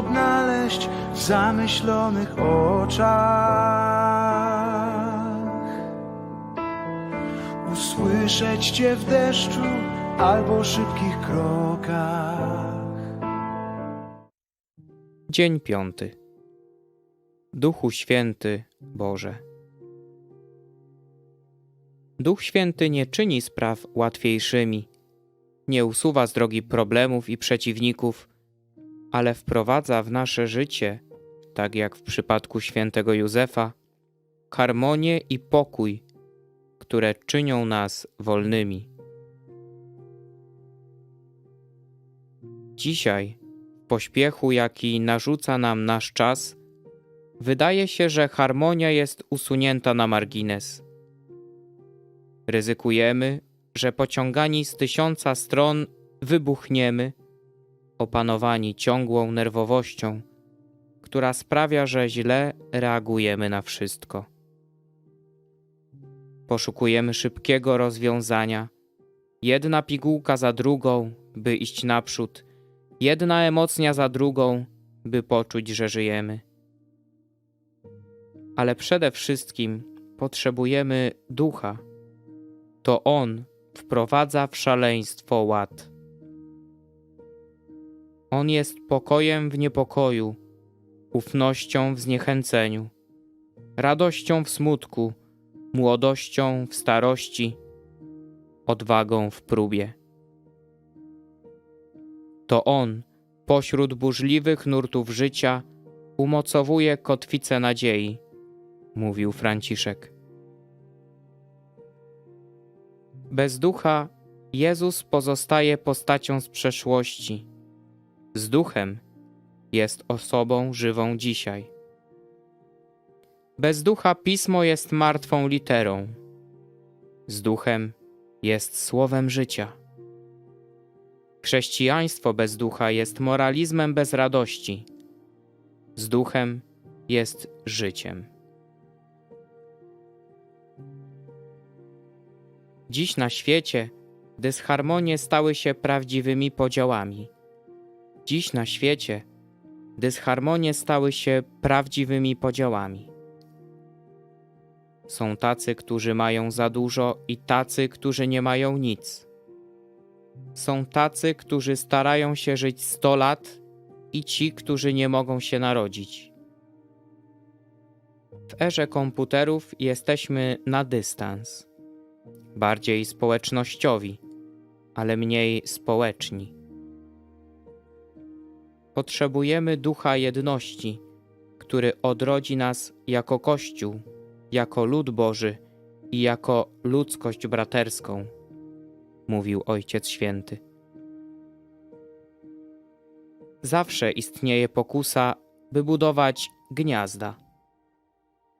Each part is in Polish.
Odnaleźć w zamyślonych oczach. Usłyszeć Cię w deszczu albo szybkich krokach. Dzień piąty. Duchu Święty Boże. Duch Święty nie czyni spraw łatwiejszymi, nie usuwa z drogi problemów i przeciwników, ale wprowadza w nasze życie, tak jak w przypadku świętego Józefa, harmonię i pokój, które czynią nas wolnymi. Dzisiaj, w pośpiechu, jaki narzuca nam nasz czas, wydaje się, że harmonia jest usunięta na margines. Ryzykujemy, że pociągani z tysiąca stron wybuchniemy, opanowani ciągłą nerwowością, która sprawia, że źle reagujemy na wszystko. Poszukujemy szybkiego rozwiązania, jedna pigułka za drugą, by iść naprzód, jedna emocja za drugą, by poczuć, że żyjemy. Ale przede wszystkim potrzebujemy ducha. To on wprowadza w szaleństwo ład. On jest pokojem w niepokoju, ufnością w zniechęceniu, radością w smutku, młodością w starości, odwagą w próbie. To on, pośród burzliwych nurtów życia, umocowuje kotwicę nadziei, mówił Franciszek. Bez ducha Jezus pozostaje postacią z przeszłości. Z duchem jest osobą żywą dzisiaj. Bez ducha pismo jest martwą literą. Z duchem jest słowem życia. Chrześcijaństwo bez ducha jest moralizmem bez radości. Z duchem jest życiem. Dziś na świecie dysharmonie stały się prawdziwymi podziałami. Dziś na świecie dysharmonie stały się prawdziwymi podziałami. Są tacy, którzy mają za dużo i tacy, którzy nie mają nic. Są tacy, którzy starają się żyć 100 lat i ci, którzy nie mogą się narodzić. W erze komputerów jesteśmy na dystans, bardziej społecznościowi, ale mniej społeczni. Potrzebujemy ducha jedności, który odrodzi nas jako Kościół, jako lud Boży i jako ludzkość braterską mówił Ojciec Święty. Zawsze istnieje pokusa, by budować gniazda,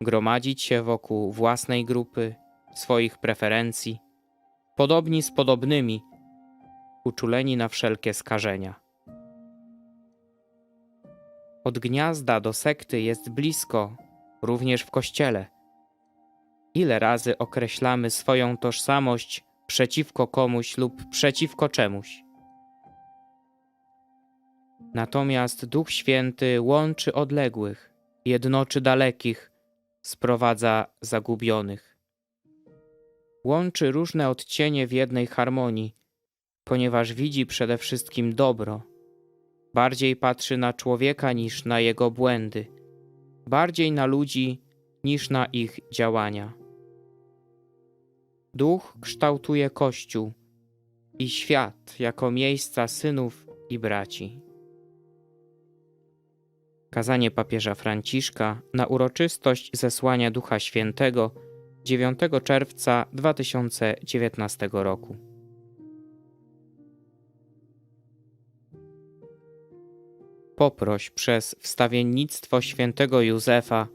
gromadzić się wokół własnej grupy, swoich preferencji, podobni z podobnymi, uczuleni na wszelkie skażenia. Od gniazda do sekty jest blisko, również w kościele. Ile razy określamy swoją tożsamość przeciwko komuś lub przeciwko czemuś. Natomiast Duch Święty łączy odległych, jednoczy dalekich, sprowadza zagubionych. Łączy różne odcienie w jednej harmonii, ponieważ widzi przede wszystkim dobro. Bardziej patrzy na człowieka niż na jego błędy, bardziej na ludzi niż na ich działania. Duch kształtuje Kościół i świat jako miejsca synów i braci. Kazanie papieża Franciszka na uroczystość zesłania Ducha Świętego 9 czerwca 2019 roku. Poproś przez wstawiennictwo świętego Józefa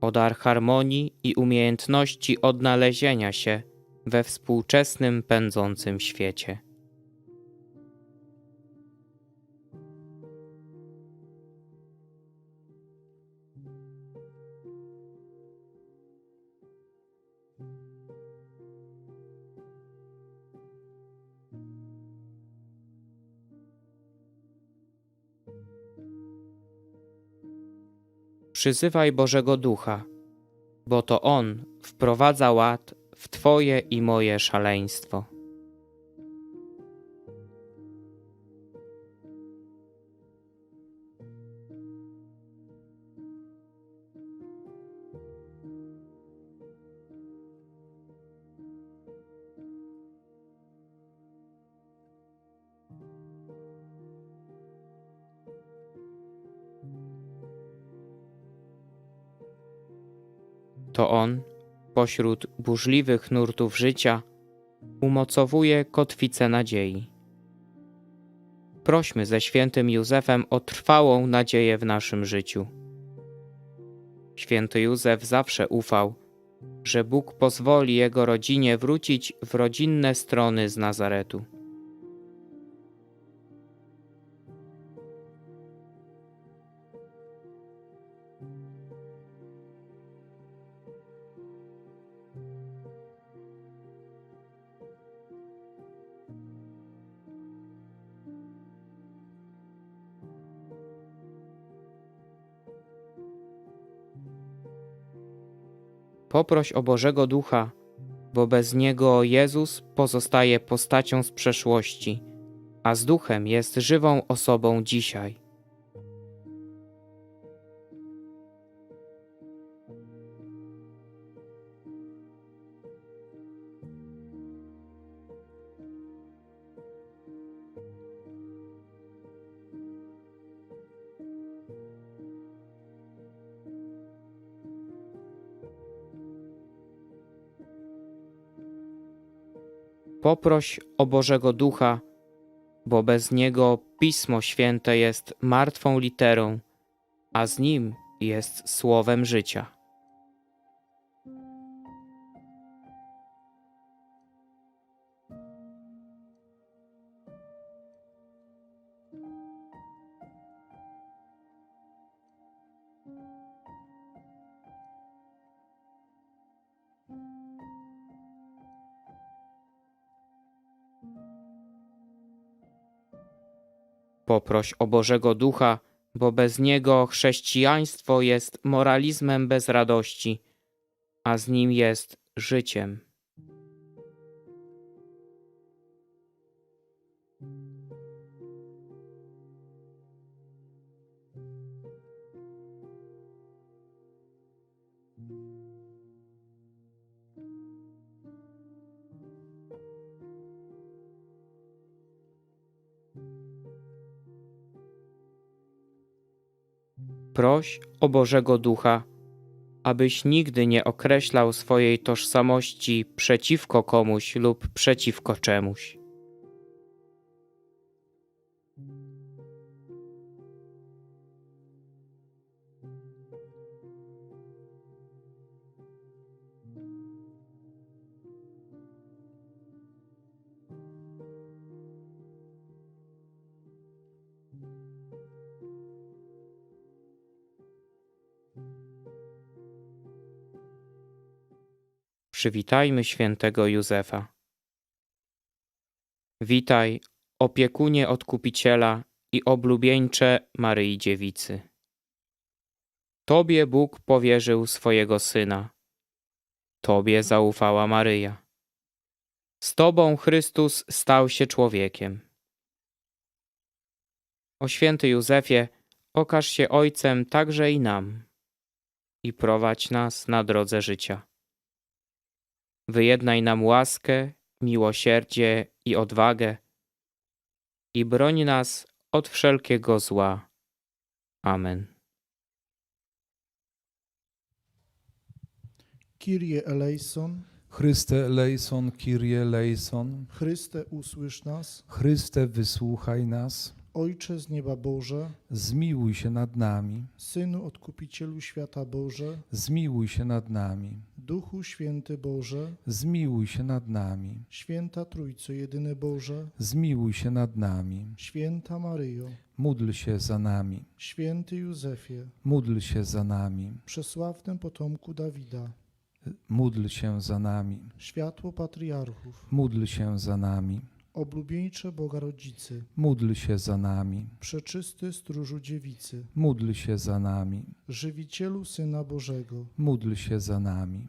o dar harmonii i umiejętności odnalezienia się we współczesnym pędzącym świecie. Przyzywaj Bożego Ducha, bo to On wprowadza ład w Twoje i moje szaleństwo. To On, pośród burzliwych nurtów życia, umocowuje kotwicę nadziei. Prośmy ze świętym Józefem o trwałą nadzieję w naszym życiu. Święty Józef zawsze ufał, że Bóg pozwoli jego rodzinie wrócić w rodzinne strony z Nazaretu. Poproś o Bożego Ducha, bo bez Niego Jezus pozostaje postacią z przeszłości, a z Duchem jest żywą osobą dzisiaj. Poproś o Bożego Ducha, bo bez Niego Pismo Święte jest martwą literą, a z Nim jest słowem życia. Poproś o Bożego Ducha, bo bez Niego chrześcijaństwo jest moralizmem bez radości, a z Nim jest życiem. Proś o Bożego Ducha, abyś nigdy nie określał swojej tożsamości przeciwko komuś lub przeciwko czemuś. Przywitajmy świętego Józefa. Witaj, opiekunie Odkupiciela i oblubieńcze Maryi Dziewicy. Tobie Bóg powierzył swojego Syna. Tobie zaufała Maryja. Z Tobą Chrystus stał się człowiekiem. O święty Józefie, okaż się Ojcem także i nam i prowadź nas na drodze życia. Wyjednaj nam łaskę, miłosierdzie i odwagę i broń nas od wszelkiego zła. Amen. Kyrie eleison, Chryste eleison, Kyrie eleison. Chryste usłysz nas, Chryste wysłuchaj nas. Ojcze z nieba Boże, Zmiłuj się nad nami. Synu Odkupicielu świata Boże, Zmiłuj się nad nami. Duchu Święty Boże, Zmiłuj się nad nami. Święta Trójco Jedyny Boże, Zmiłuj się nad nami. Święta Maryjo, Módl się za nami. Święty Józefie, Módl się za nami. przesławnym potomku Dawida, Módl się za nami. światło patriarchów, Módl się za nami. Oblubieńcze Boga Rodzicy, Módl się za nami. przeczysty stróżu dziewicy, Módl się za nami. żywicielu Syna Bożego, Módl się za nami.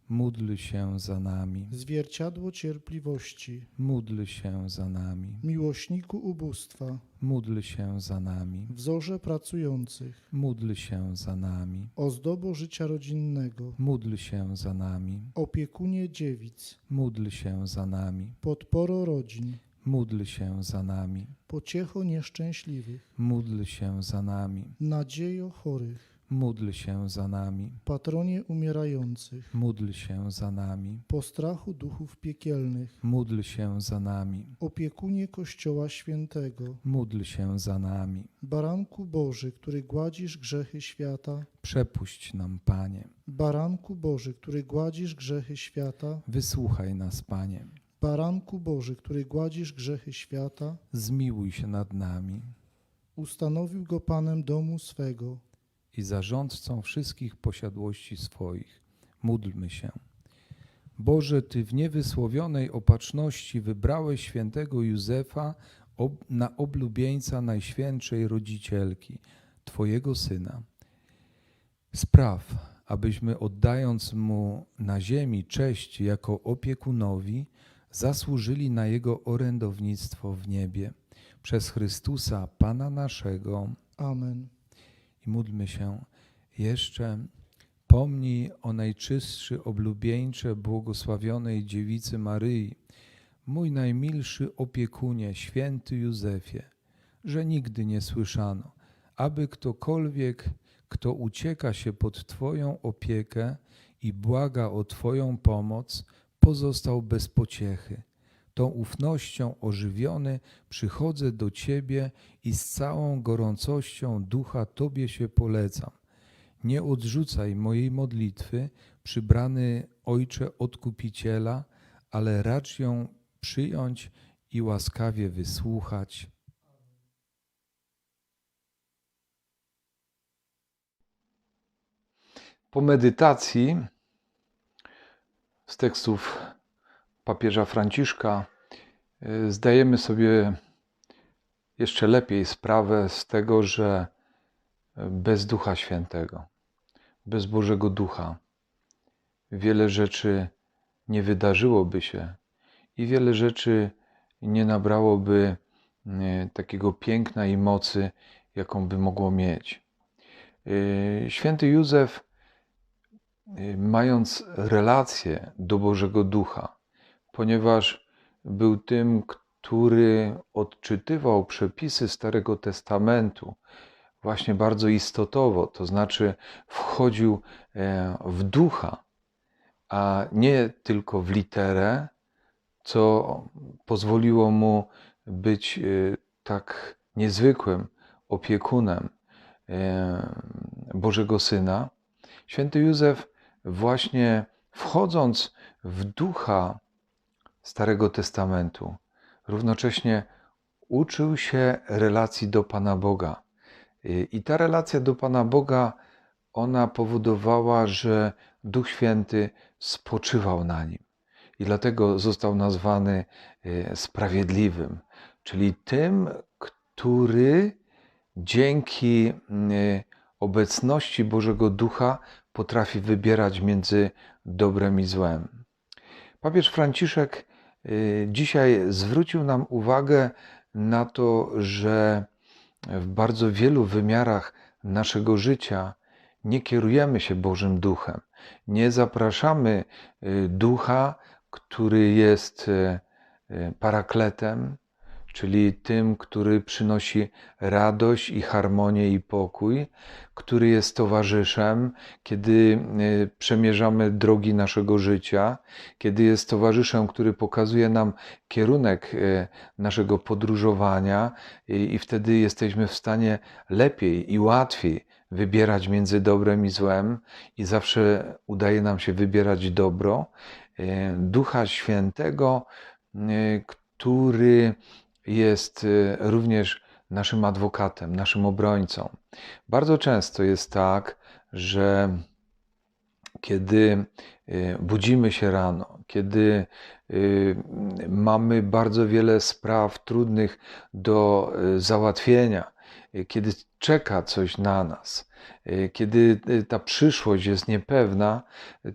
Módl się za nami. zwierciadło cierpliwości, Módl się za nami. miłośniku ubóstwa, Módl się za nami. wzorze pracujących, Módl się za nami. ozdobo życia rodzinnego, Módl się za nami. opiekunie dziewic, Módl się za nami. podporo rodzin, Módl się za nami. pociecho nieszczęśliwych, Módl się za nami. nadziejo chorych, Módl się za nami. patronie umierających, Módl się za nami. postrachu duchów piekielnych, Módl się za nami. opiekunie Kościoła Świętego, Módl się za nami. baranku Boży, który gładzisz grzechy świata, Przepuść nam, Panie. baranku Boży, który gładzisz grzechy świata, Wysłuchaj nas, Panie. baranku Boży, który gładzisz grzechy świata, Zmiłuj się nad nami ustanowił go Panem domu swego, i zarządcą wszystkich posiadłości swoich. Módlmy się. Boże, Ty w niewysłowionej opatrzności wybrałeś świętego Józefa na oblubieńca Najświętszej Rodzicielki, Twojego Syna. Spraw, abyśmy oddając Mu na ziemi cześć jako opiekunowi, zasłużyli na Jego orędownictwo w niebie. Przez Chrystusa, Pana naszego. Amen. I módlmy się jeszcze. Pomnij o najczystszy, oblubieńcze, błogosławionej dziewicy Maryi, mój najmilszy opiekunie, święty Józefie, że nigdy nie słyszano, aby ktokolwiek, kto ucieka się pod Twoją opiekę i błaga o Twoją pomoc, pozostał bez pociechy. Tą ufnością ożywiony przychodzę do Ciebie i z całą gorącością ducha Tobie się polecam. Nie odrzucaj mojej modlitwy, przybrany Ojcze Odkupiciela, ale racz ją przyjąć i łaskawie wysłuchać. Po medytacji z tekstów papieża Franciszka y, zdajemy sobie jeszcze lepiej sprawę z tego, że bez Ducha Świętego, bez Bożego Ducha, wiele rzeczy nie wydarzyłoby się i wiele rzeczy nie nabrałoby y, takiego piękna i mocy, jaką by mogło mieć. Y, Święty Józef mając relację do Bożego Ducha, ponieważ był tym, który odczytywał przepisy Starego Testamentu właśnie bardzo istotowo, to znaczy wchodził e, w ducha, a nie tylko w literę, co pozwoliło mu być e, tak niezwykłym opiekunem e, Bożego Syna. Święty Józef właśnie wchodząc w ducha Starego Testamentu, równocześnie uczył się relacji do Pana Boga. I ta relacja do Pana Boga, ona powodowała, że Duch Święty spoczywał na nim. I dlatego został nazwany e, sprawiedliwym, czyli tym, który dzięki e, obecności Bożego Ducha potrafi wybierać między dobrem i złem. Papież Franciszek y, dzisiaj zwrócił nam uwagę na to, że w bardzo wielu wymiarach naszego życia nie kierujemy się Bożym Duchem. Nie zapraszamy y, Ducha, który jest y, y, parakletem, czyli tym, który przynosi radość i harmonię i pokój, który jest towarzyszem, kiedy y, przemierzamy drogi naszego życia, kiedy jest towarzyszem, który pokazuje nam kierunek y, naszego podróżowania, i, wtedy jesteśmy w stanie lepiej i łatwiej wybierać między dobrem i złem, i zawsze udaje nam się wybierać dobro. Y, Ducha Świętego, który jest y, również naszym adwokatem, naszym obrońcą. Bardzo często jest tak, że kiedy y, budzimy się rano, kiedy y, mamy bardzo wiele spraw trudnych do załatwienia, kiedy czeka coś na nas, kiedy ta przyszłość jest niepewna,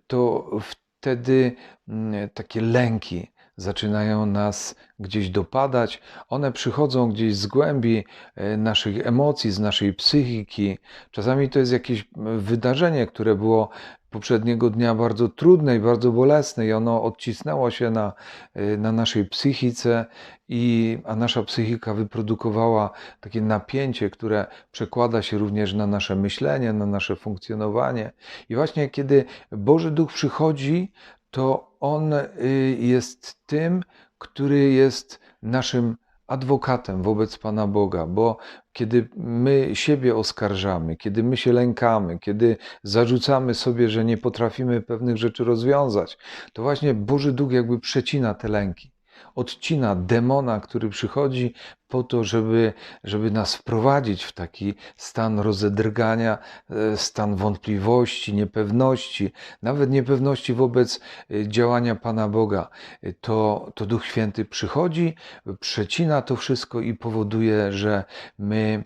to wtedy mm, takie lęki zaczynają nas gdzieś dopadać. One przychodzą gdzieś z głębi e, naszych emocji, z naszej psychiki. Czasami to jest jakieś wydarzenie, które było poprzedniego dnia bardzo trudne i bardzo bolesne, i ono odcisnęło się na, e, na naszej psychice, i, a nasza psychika wyprodukowała takie napięcie, które przekłada się również na nasze myślenie, na nasze funkcjonowanie. I właśnie kiedy Boży Duch przychodzi, to On y, jest tym, który jest naszym adwokatem wobec Pana Boga, bo kiedy my siebie oskarżamy, kiedy my się lękamy, kiedy zarzucamy sobie, że nie potrafimy pewnych rzeczy rozwiązać, to właśnie Boży Duch jakby przecina te lęki. Odcina demona, który przychodzi po to, żeby, żeby nas wprowadzić w taki stan rozedrgania, e, stan wątpliwości, niepewności, nawet niepewności wobec e, działania Pana Boga. E, To, to Duch Święty przychodzi, przecina to wszystko i powoduje, że my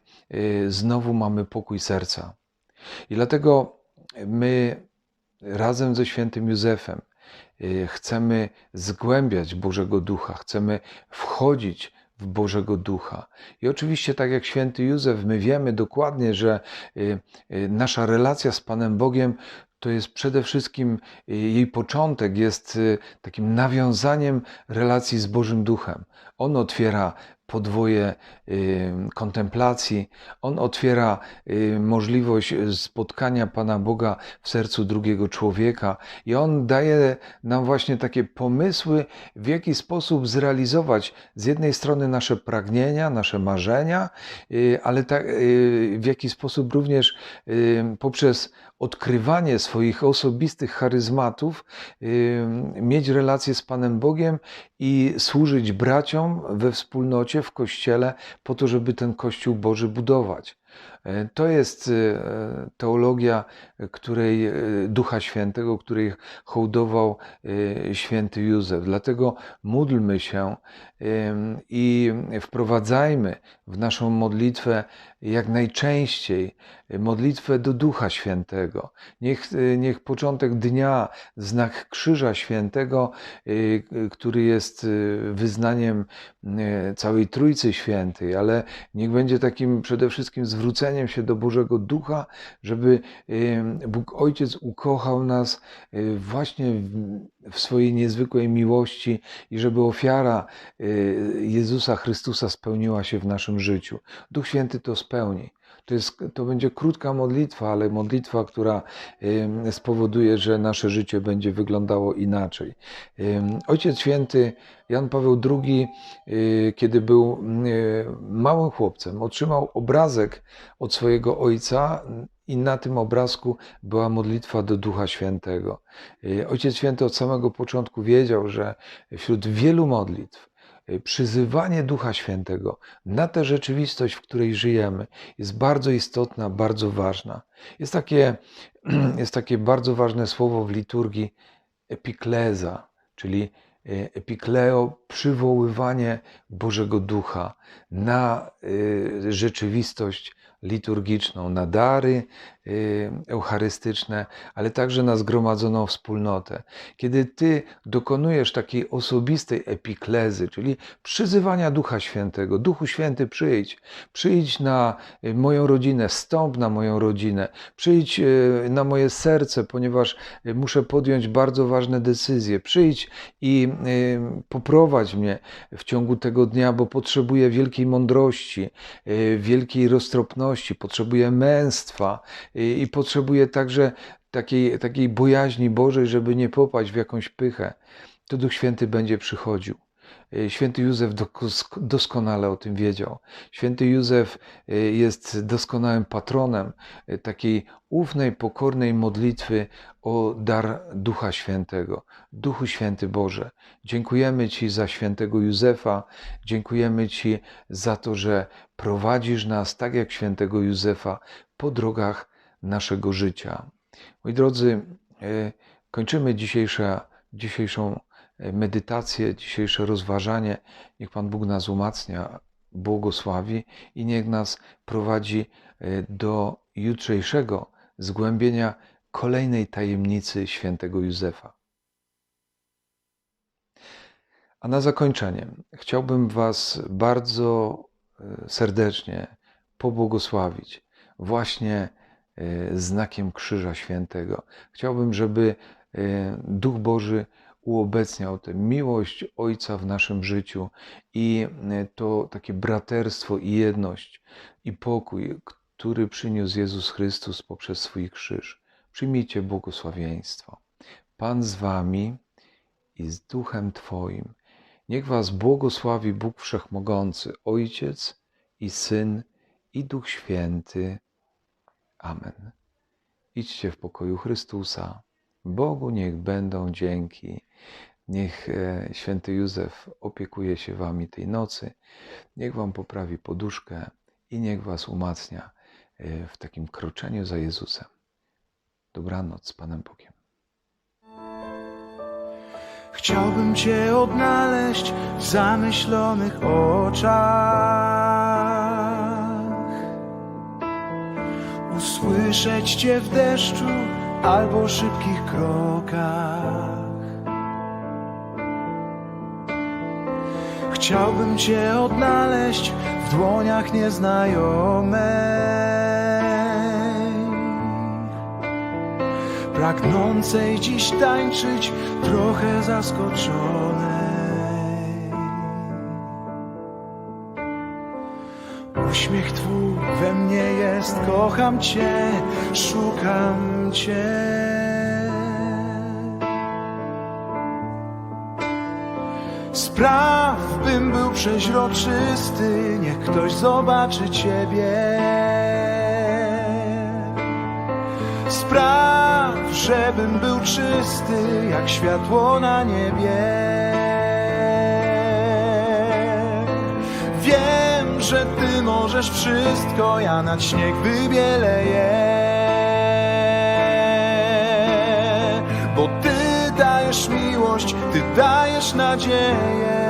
znowu mamy pokój serca. I dlatego my razem ze świętym Józefem chcemy zgłębiać Bożego Ducha, chcemy wchodzić w Bożego Ducha. I oczywiście, tak jak święty Józef, my wiemy dokładnie, że y, y, nasza relacja z Panem Bogiem to jest przede wszystkim y, jej początek, jest y, takim nawiązaniem relacji z Bożym Duchem. On otwiera podwoje y, kontemplacji, on otwiera y, możliwość spotkania Pana Boga w sercu drugiego człowieka i on daje nam właśnie takie pomysły, w jaki sposób zrealizować z jednej strony nasze pragnienia, nasze marzenia, y, ale tak, w jaki sposób również poprzez odkrywanie swoich osobistych charyzmatów, mieć relację z Panem Bogiem i służyć braciom we wspólnocie, w kościele, po to, żeby ten Kościół Boży budować. E, To jest e, teologia, której e, Ducha Świętego, której hołdował święty Józef. Dlatego módlmy się i wprowadzajmy w naszą modlitwę jak najczęściej modlitwę do Ducha Świętego. Niech, niech początek dnia, znak Krzyża Świętego, który jest wyznaniem całej Trójcy Świętej, ale niech będzie takim przede wszystkim zwróceniem się do Bożego Ducha, żeby Bóg Ojciec ukochał nas e, właśnie w- w swojej niezwykłej miłości i żeby ofiara e, Jezusa Chrystusa spełniła się w naszym życiu. Duch Święty to spełni. To, jest, to będzie krótka modlitwa, ale modlitwa, która spowoduje, że nasze życie będzie wyglądało inaczej. Ojciec Święty Jan Paweł II, y, kiedy był y, małym chłopcem, otrzymał obrazek od swojego ojca i na tym obrazku była modlitwa do Ducha Świętego. Y, Ojciec Święty od samego początku wiedział, że wśród wielu modlitw przyzywanie Ducha Świętego na tę rzeczywistość, w której żyjemy, jest bardzo istotna, bardzo ważna. Jest takie, jest takie bardzo ważne słowo w liturgii epikleza, czyli e, epikleo, przywoływanie Bożego Ducha na y, rzeczywistość liturgiczną, na dary y, eucharystyczne, ale także na zgromadzoną wspólnotę. Kiedy Ty dokonujesz takiej osobistej epiklezy, czyli przyzywania Ducha Świętego, Duchu Święty przyjdź, przyjdź na y, moją rodzinę, wstąp na moją rodzinę, przyjdź y, na moje serce, ponieważ y, muszę podjąć bardzo ważne decyzje. Przyjdź i y, poprowadź mnie w ciągu tego dnia, bo potrzebuję wielkiej mądrości, y, wielkiej roztropności, potrzebuję męstwa y, i potrzebuję także takiej, takiej bojaźni Bożej, żeby nie popaść w jakąś pychę. To Duch Święty będzie przychodził. Y, Święty Józef dos- doskonale o tym wiedział. Święty Józef y, jest doskonałym patronem y, takiej ufnej, pokornej modlitwy o dar Ducha Świętego. Duchu Święty Boże, dziękujemy Ci za świętego Józefa, dziękujemy Ci za to, że prowadzisz nas, tak jak świętego Józefa, po drogach naszego życia. Moi drodzy, e, kończymy dzisiejsze, dzisiejszą e, medytację, dzisiejsze rozważanie. Niech Pan Bóg nas umacnia, błogosławi i niech nas prowadzi e, do jutrzejszego zgłębienia kolejnej tajemnicy świętego Józefa. A na zakończenie chciałbym Was bardzo serdecznie pobłogosławić właśnie znakiem Krzyża Świętego. Chciałbym, żeby e, Duch Boży uobecniał tę miłość Ojca w naszym życiu i e, to takie braterstwo i jedność i pokój, który przyniósł Jezus Chrystus poprzez swój krzyż. Przyjmijcie błogosławieństwo. Pan z Wami i z Duchem Twoim. Niech Was błogosławi Bóg Wszechmogący, Ojciec i Syn i Duch Święty. Amen. Idźcie w pokoju Chrystusa. Bogu niech będą dzięki. Niech e, święty Józef opiekuje się Wami tej nocy. Niech Wam poprawi poduszkę i niech Was umacnia e, w takim kroczeniu za Jezusem. Dobranoc z Panem Bogiem. Chciałbym Cię odnaleźć w zamyślonych oczach. Usłyszeć Cię w deszczu albo szybkich krokach. Chciałbym Cię odnaleźć w dłoniach nieznajomej. pragnącej dziś tańczyć, trochę zaskoczonej. Uśmiech Twój we mnie jest, kocham Cię, szukam Cię. Spraw, bym był przeźroczysty, niech ktoś zobaczy Ciebie. Spraw, żebym był czysty jak światło na niebie. Możesz wszystko, ja nad śnieg wybieleję. Bo Ty dajesz miłość, Ty dajesz nadzieję.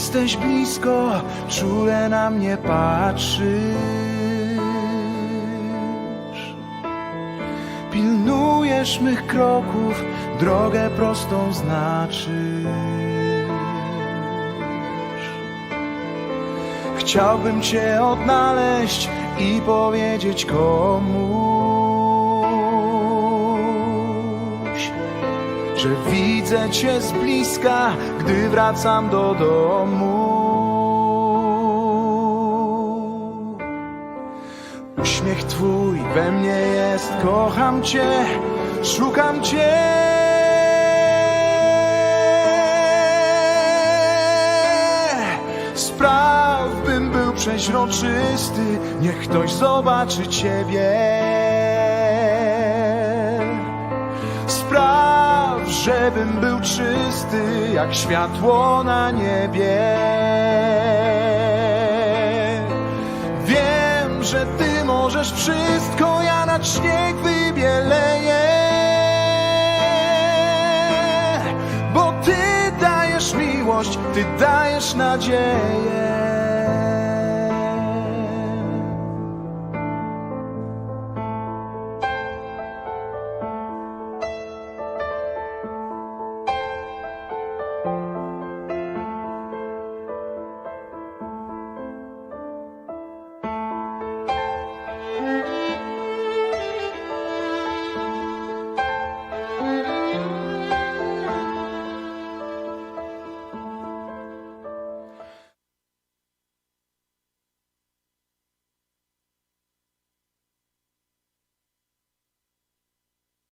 Jesteś blisko, czule na mnie patrzysz. Pilnujesz mych kroków, drogę prostą znaczysz. Chciałbym Cię odnaleźć i powiedzieć komuś że widzę Cię z bliska, gdy wracam do domu. Uśmiech Twój we mnie jest, kocham Cię, szukam Cię. Spraw, bym był przeźroczysty, niech ktoś zobaczy Ciebie. Żebym był czysty, jak światło na niebie. Wiem, że Ty możesz wszystko, ja na śnieg wybieleję. Bo Ty dajesz miłość, Ty dajesz nadzieję.